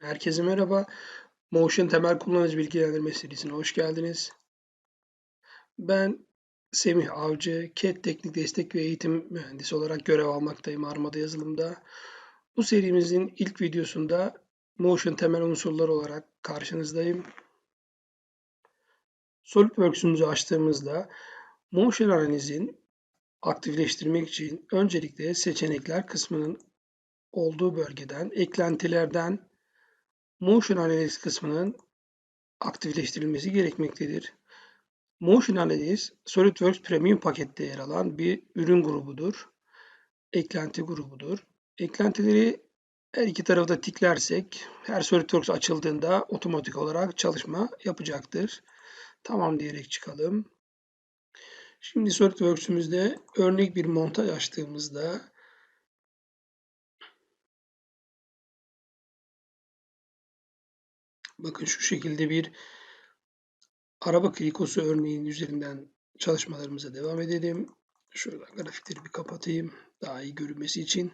Herkese merhaba. Motion temel kullanıcı bilgilendirme serisine hoş geldiniz. Ben Semih Avcı, CAD Teknik Destek ve Eğitim Mühendisi olarak görev almaktayım Armada yazılımda. Bu serimizin ilk videosunda Motion temel unsurlar olarak karşınızdayım. SolidWorks'umuzu açtığımızda Motion analizin aktifleştirmek için öncelikle seçenekler kısmının olduğu bölgeden, eklentilerden Motion Analysis kısmının aktifleştirilmesi gerekmektedir. Motion Analysis, SolidWorks Premium pakette yer alan bir ürün grubudur. Eklenti grubudur. Eklentileri her iki tarafı da tiklersek her SolidWorks açıldığında otomatik olarak çalışma yapacaktır. Tamam diyerek çıkalım. Şimdi SolidWorks'ümüzde örnek bir montaj açtığımızda Bakın şu şekilde bir araba krikosu örneğin üzerinden çalışmalarımıza devam edelim. Şuradan grafikleri bir kapatayım daha iyi görünmesi için.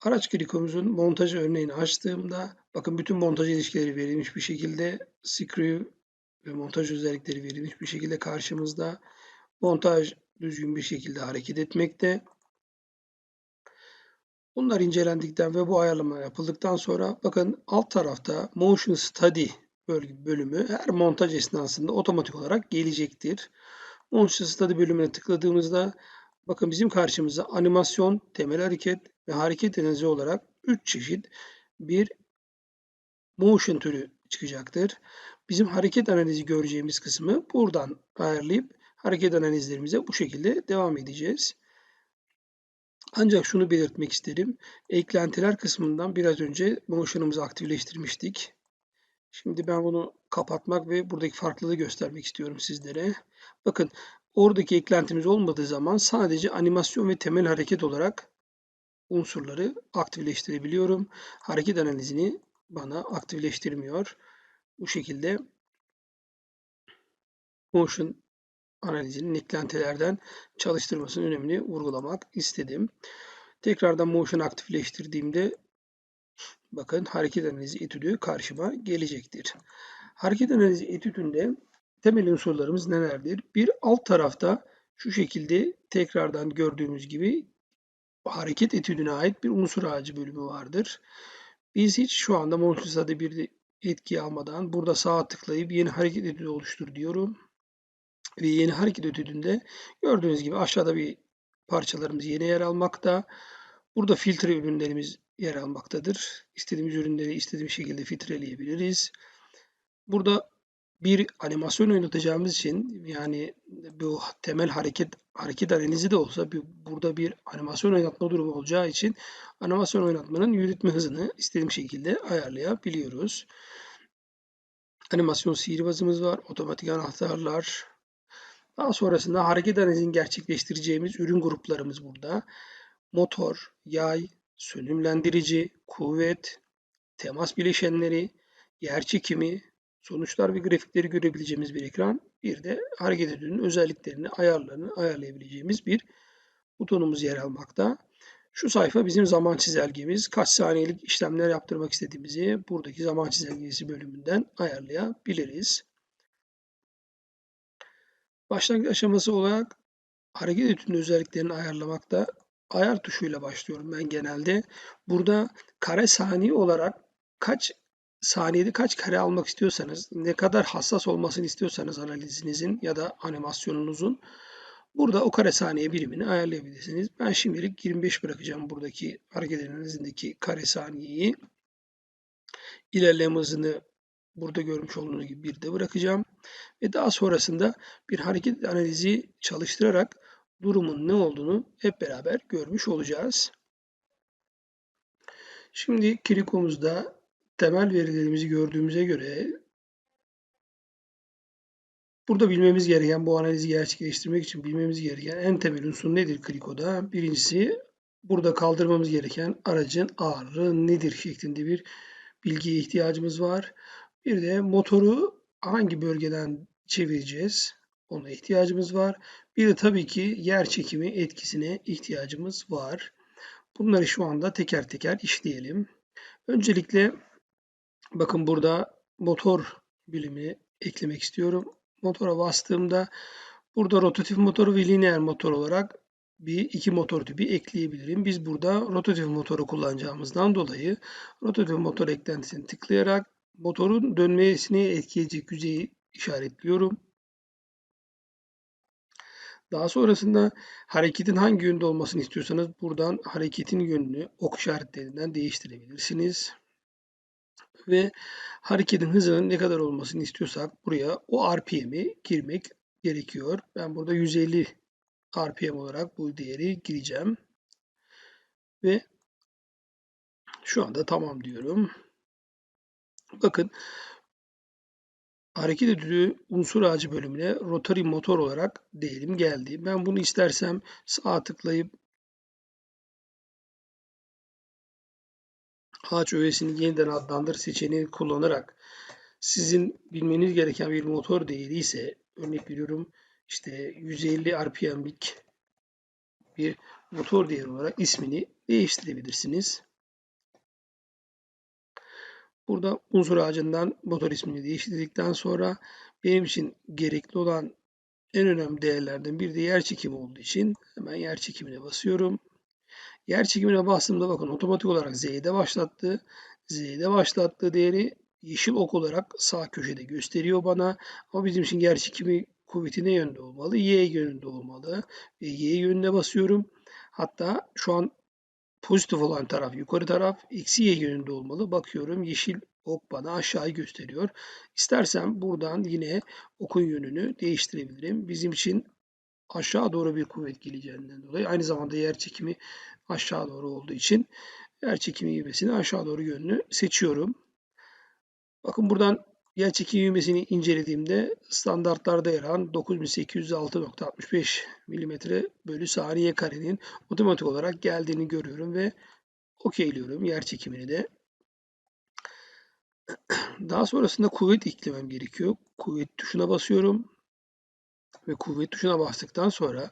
Araç krikomuzun montaj örneğini açtığımda bakın bütün montaj ilişkileri verilmiş bir şekilde screw ve montaj özellikleri verilmiş bir şekilde karşımızda. Montaj düzgün bir şekilde hareket etmekte. Bunlar incelendikten ve bu ayarlama yapıldıktan sonra bakın alt tarafta Motion Study bölümü her montaj esnasında otomatik olarak gelecektir. Motion Study bölümüne tıkladığımızda bakın bizim karşımıza animasyon, temel hareket ve hareket analizi olarak 3 çeşit bir motion türü çıkacaktır. Bizim hareket analizi göreceğimiz kısmı buradan ayarlayıp hareket analizlerimize bu şekilde devam edeceğiz. Ancak şunu belirtmek isterim. Eklentiler kısmından biraz önce Motion'ımızı aktifleştirmiştik. Şimdi ben bunu kapatmak ve buradaki farklılığı göstermek istiyorum sizlere. Bakın oradaki eklentimiz olmadığı zaman sadece animasyon ve temel hareket olarak unsurları aktifleştirebiliyorum. Hareket analizini bana aktifleştirmiyor. Bu şekilde Motion analizinin eklentilerden çalıştırmasının önemini vurgulamak istedim. Tekrardan motion aktifleştirdiğimde bakın hareket analizi etüdü karşıma gelecektir. Hareket analizi etüdünde temel unsurlarımız nelerdir? Bir alt tarafta şu şekilde tekrardan gördüğümüz gibi hareket etüdüne ait bir unsur ağacı bölümü vardır. Biz hiç şu anda Montreux'da bir etki almadan burada sağa tıklayıp yeni hareket etüdü oluştur diyorum ve yeni hareket ödülünde gördüğünüz gibi aşağıda bir parçalarımız yeni yer almakta. Burada filtre ürünlerimiz yer almaktadır. İstediğimiz ürünleri istediğimiz şekilde filtreleyebiliriz. Burada bir animasyon oynatacağımız için yani bu temel hareket hareket analizi de olsa bir, burada bir animasyon oynatma durumu olacağı için animasyon oynatmanın yürütme hızını istediğim şekilde ayarlayabiliyoruz. Animasyon sihirbazımız var, otomatik anahtarlar, daha sonrasında hareket analizini gerçekleştireceğimiz ürün gruplarımız burada. Motor, yay, sönümlendirici, kuvvet, temas bileşenleri, yer çekimi, sonuçlar ve grafikleri görebileceğimiz bir ekran. Bir de hareket ürünün özelliklerini, ayarlarını ayarlayabileceğimiz bir butonumuz yer almakta. Şu sayfa bizim zaman çizelgemiz. Kaç saniyelik işlemler yaptırmak istediğimizi buradaki zaman çizelgesi bölümünden ayarlayabiliriz. Başlangıç aşaması olarak hareket etüdünün özelliklerini ayarlamakta ayar tuşuyla başlıyorum ben genelde. Burada kare saniye olarak kaç saniyede kaç kare almak istiyorsanız, ne kadar hassas olmasını istiyorsanız analizinizin ya da animasyonunuzun burada o kare saniye birimini ayarlayabilirsiniz. Ben şimdilik 25 bırakacağım buradaki hareket analizindeki kare saniyeyi. İlerleme hızını burada görmüş olduğunuz gibi bir de bırakacağım. Ve daha sonrasında bir hareket analizi çalıştırarak durumun ne olduğunu hep beraber görmüş olacağız. Şimdi Kriko'muzda temel verilerimizi gördüğümüze göre burada bilmemiz gereken bu analizi gerçekleştirmek için bilmemiz gereken en temel unsur nedir Kriko'da? Birincisi burada kaldırmamız gereken aracın ağırlığı nedir şeklinde bir bilgiye ihtiyacımız var. Bir de motoru hangi bölgeden çevireceğiz? Ona ihtiyacımız var. Bir de tabii ki yer çekimi etkisine ihtiyacımız var. Bunları şu anda teker teker işleyelim. Öncelikle Bakın burada motor bilimi eklemek istiyorum. Motora bastığımda burada rotatif motor ve lineer motor olarak bir iki motor tipi ekleyebilirim. Biz burada rotatif motoru kullanacağımızdan dolayı rotatif motor eklentisini tıklayarak motorun dönmesini etkileyecek yüzeyi işaretliyorum. Daha sonrasında hareketin hangi yönde olmasını istiyorsanız buradan hareketin yönünü ok işaretlerinden değiştirebilirsiniz. Ve hareketin hızının ne kadar olmasını istiyorsak buraya o RPM'i girmek gerekiyor. Ben burada 150 RPM olarak bu değeri gireceğim. Ve şu anda tamam diyorum. Bakın hareket edici unsur ağacı bölümüne rotary motor olarak değerim geldi. Ben bunu istersem sağ tıklayıp ağaç öğesini yeniden adlandır seçeneğini kullanarak sizin bilmeniz gereken bir motor değeri ise örnek veriyorum işte 150 RPM'lik bir motor değeri olarak ismini değiştirebilirsiniz. Burada unsur ağacından motor ismini değiştirdikten sonra benim için gerekli olan en önemli değerlerden bir de yer çekimi olduğu için hemen yer çekimine basıyorum. Yer çekimine bastığımda bakın otomatik olarak Z'de başlattı. Z'de başlattığı değeri yeşil ok olarak sağ köşede gösteriyor bana. Ama bizim için yer çekimi kuvveti ne yönde olmalı? Y yönünde olmalı. Ve Y yönüne basıyorum. Hatta şu an pozitif olan taraf yukarı taraf, eksi y yönünde olmalı. Bakıyorum yeşil ok bana aşağıyı gösteriyor. İstersem buradan yine okun yönünü değiştirebilirim. Bizim için aşağı doğru bir kuvvet geleceğinden dolayı aynı zamanda yer çekimi aşağı doğru olduğu için yer çekimi ivmesini aşağı doğru yönünü seçiyorum. Bakın buradan yer çekimi ivmesini incelediğimde standartlarda yer alan 9806.65 mm bölü saniye karenin otomatik olarak geldiğini görüyorum ve okeyliyorum yer çekimini de. Daha sonrasında kuvvet eklemem gerekiyor. Kuvvet tuşuna basıyorum ve kuvvet tuşuna bastıktan sonra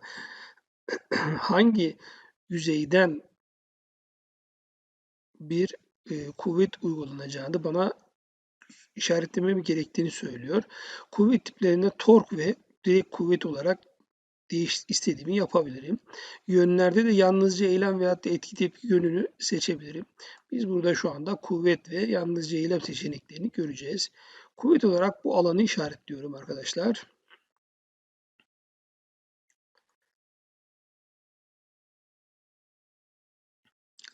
hangi yüzeyden bir e, kuvvet uygulanacağını bana işaretlemem gerektiğini söylüyor. Kuvvet tiplerinde tork ve direkt kuvvet olarak değiş istediğimi yapabilirim. Yönlerde de yalnızca eylem veya etki tepki yönünü seçebilirim. Biz burada şu anda kuvvet ve yalnızca eylem seçeneklerini göreceğiz. Kuvvet olarak bu alanı işaretliyorum arkadaşlar.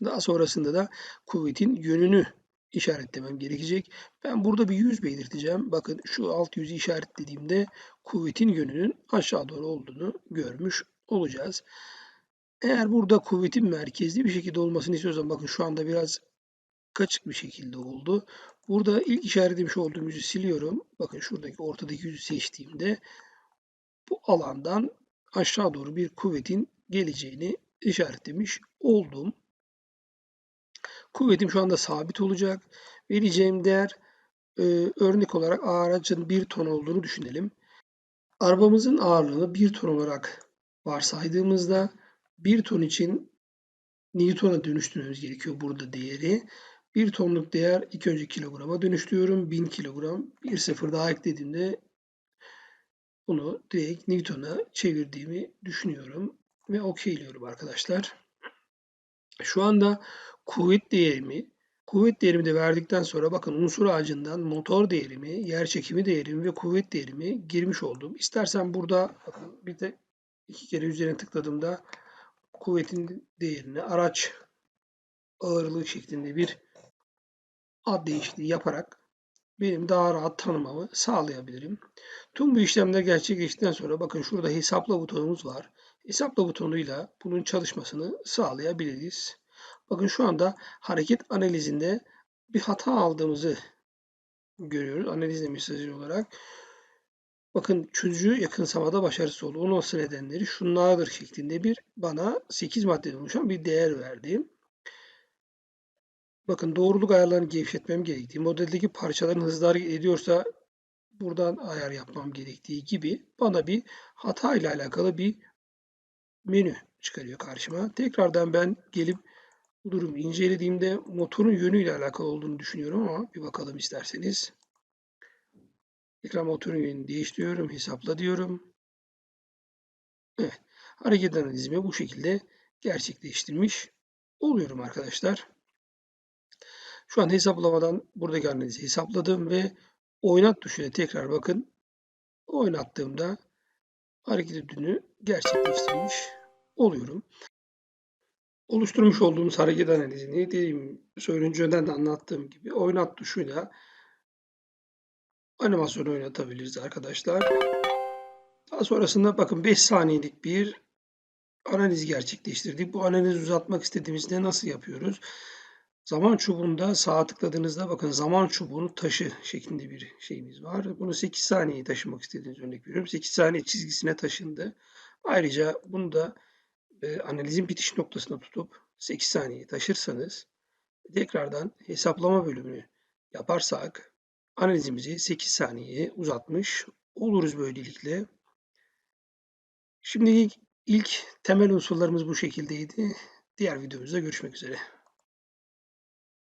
Daha sonrasında da kuvvetin yönünü işaretlemem gerekecek. Ben burada bir yüz belirteceğim. Bakın şu alt yüzü işaretlediğimde kuvvetin yönünün aşağı doğru olduğunu görmüş olacağız. Eğer burada kuvvetin merkezli bir şekilde olmasını istiyorsam bakın şu anda biraz kaçık bir şekilde oldu. Burada ilk işaretlemiş olduğum yüzü siliyorum. Bakın şuradaki ortadaki yüzü seçtiğimde bu alandan aşağı doğru bir kuvvetin geleceğini işaretlemiş oldum. Kuvvetim şu anda sabit olacak. Vereceğim değer e, örnek olarak aracın 1 ton olduğunu düşünelim. Arabamızın ağırlığını 1 ton olarak varsaydığımızda 1 ton için Newton'a dönüştürmemiz gerekiyor burada değeri. 1 tonluk değer ilk önce kilograma dönüştürüyorum. 1000 kilogram. Bir sıfır daha eklediğimde bunu direkt Newton'a çevirdiğimi düşünüyorum. Ve okeyliyorum arkadaşlar. Şu anda kuvvet değerimi, kuvvet değerimi de verdikten sonra bakın unsur ağacından motor değerimi, yer çekimi değerimi ve kuvvet değerimi girmiş oldum. İstersen burada bakın bir de iki kere üzerine tıkladığımda kuvvetin değerini araç ağırlığı şeklinde bir ad değişikliği yaparak benim daha rahat tanımamı sağlayabilirim. Tüm bu işlemler gerçekleştikten sonra bakın şurada hesapla butonumuz var. Hesapla butonuyla bunun çalışmasını sağlayabiliriz. Bakın şu anda hareket analizinde bir hata aldığımızı görüyoruz. Analiz mesajı olarak. Bakın çözücü yakınsamada başarısız oldu. Onun olsa nedenleri şunlardır şeklinde bir bana 8 maddeden oluşan bir değer verdi. Bakın doğruluk ayarlarını gevşetmem gerektiği, modeldeki parçaların hızlı hareket ediyorsa buradan ayar yapmam gerektiği gibi bana bir hata ile alakalı bir menü çıkarıyor karşıma. Tekrardan ben gelip Bu durumu incelediğimde motorun yönüyle alakalı olduğunu düşünüyorum ama bir bakalım isterseniz. Tekrar motorun yönünü değiştiriyorum. Hesapla diyorum. Evet. Hareket analizimi bu şekilde gerçekleştirmiş oluyorum arkadaşlar. Şu an hesaplamadan buradaki analizi hesapladım ve oynat tuşuna tekrar bakın. Oynattığımda hareket ödülünü gerçekleştirmiş oluyorum. Oluşturmuş olduğumuz hareket analizini dediğim önceden de anlattığım gibi oynat tuşuyla animasyon oynatabiliriz arkadaşlar. Daha sonrasında bakın 5 saniyelik bir analiz gerçekleştirdik. Bu analizi uzatmak istediğimizde nasıl yapıyoruz? Zaman çubuğunda sağa tıkladığınızda bakın zaman çubuğunu taşı şeklinde bir şeyimiz var. Bunu 8 saniye taşımak istediğiniz örnek veriyorum. 8 saniye çizgisine taşındı. Ayrıca bunu da e, analizin bitiş noktasına tutup 8 saniye taşırsanız tekrardan hesaplama bölümünü yaparsak analizimizi 8 saniyeye uzatmış oluruz böylelikle. Şimdi ilk, temel unsurlarımız bu şekildeydi. Diğer videomuzda görüşmek üzere.